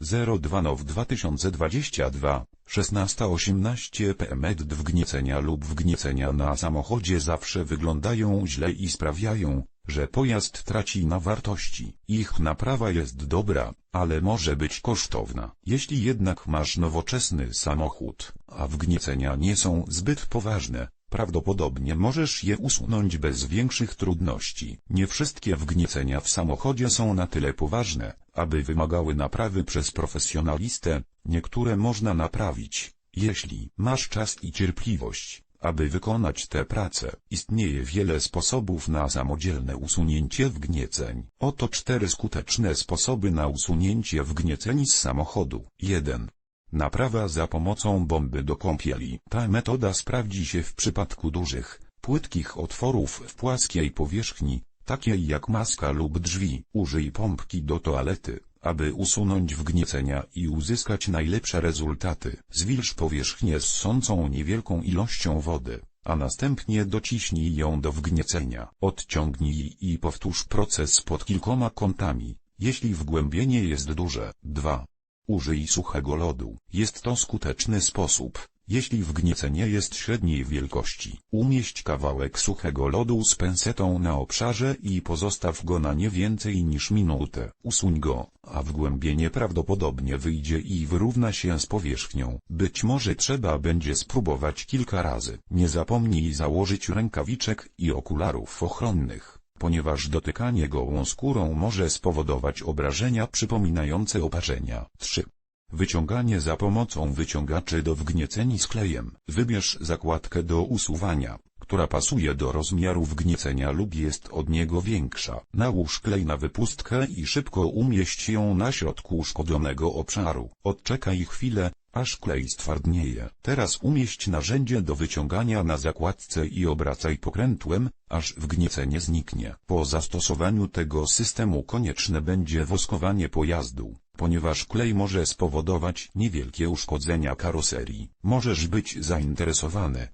02 NOW 2022, 16-18 PM EDD wgniecenia lub wgniecenia na samochodzie zawsze wyglądają źle i sprawiają, że pojazd traci na wartości. Ich naprawa jest dobra, ale może być kosztowna. Jeśli jednak masz nowoczesny samochód, a wgniecenia nie są zbyt poważne, Prawdopodobnie możesz je usunąć bez większych trudności. Nie wszystkie wgniecenia w samochodzie są na tyle poważne, aby wymagały naprawy przez profesjonalistę, niektóre można naprawić, jeśli masz czas i cierpliwość. Aby wykonać tę pracę, istnieje wiele sposobów na samodzielne usunięcie wgnieceń. Oto cztery skuteczne sposoby na usunięcie wgnieceń z samochodu. 1. Naprawa za pomocą bomby do kąpieli. Ta metoda sprawdzi się w przypadku dużych, płytkich otworów w płaskiej powierzchni, takiej jak maska lub drzwi. Użyj pompki do toalety, aby usunąć wgniecenia i uzyskać najlepsze rezultaty. Zwilż powierzchnię ssącą niewielką ilością wody, a następnie dociśnij ją do wgniecenia. Odciągnij i powtórz proces pod kilkoma kątami, jeśli wgłębienie jest duże. 2. Użyj suchego lodu. Jest to skuteczny sposób, jeśli wgniecenie jest średniej wielkości. Umieść kawałek suchego lodu z pensetą na obszarze i pozostaw go na nie więcej niż minutę. Usuń go, a wgłębienie prawdopodobnie wyjdzie i wyrówna się z powierzchnią. Być może trzeba będzie spróbować kilka razy. Nie zapomnij założyć rękawiczek i okularów ochronnych ponieważ dotykanie gołą skórą może spowodować obrażenia przypominające oparzenia. 3. Wyciąganie za pomocą wyciągaczy do wgnieceni z klejem. Wybierz zakładkę do usuwania, która pasuje do rozmiaru wgniecenia lub jest od niego większa. Nałóż klej na wypustkę i szybko umieść ją na środku uszkodzonego obszaru. Odczekaj chwilę, aż klej stwardnieje. Teraz umieść narzędzie do wyciągania na zakładce i obracaj pokrętłem, aż wgniecenie zniknie. Po zastosowaniu tego systemu konieczne będzie woskowanie pojazdu, ponieważ klej może spowodować niewielkie uszkodzenia karoserii. Możesz być zainteresowany,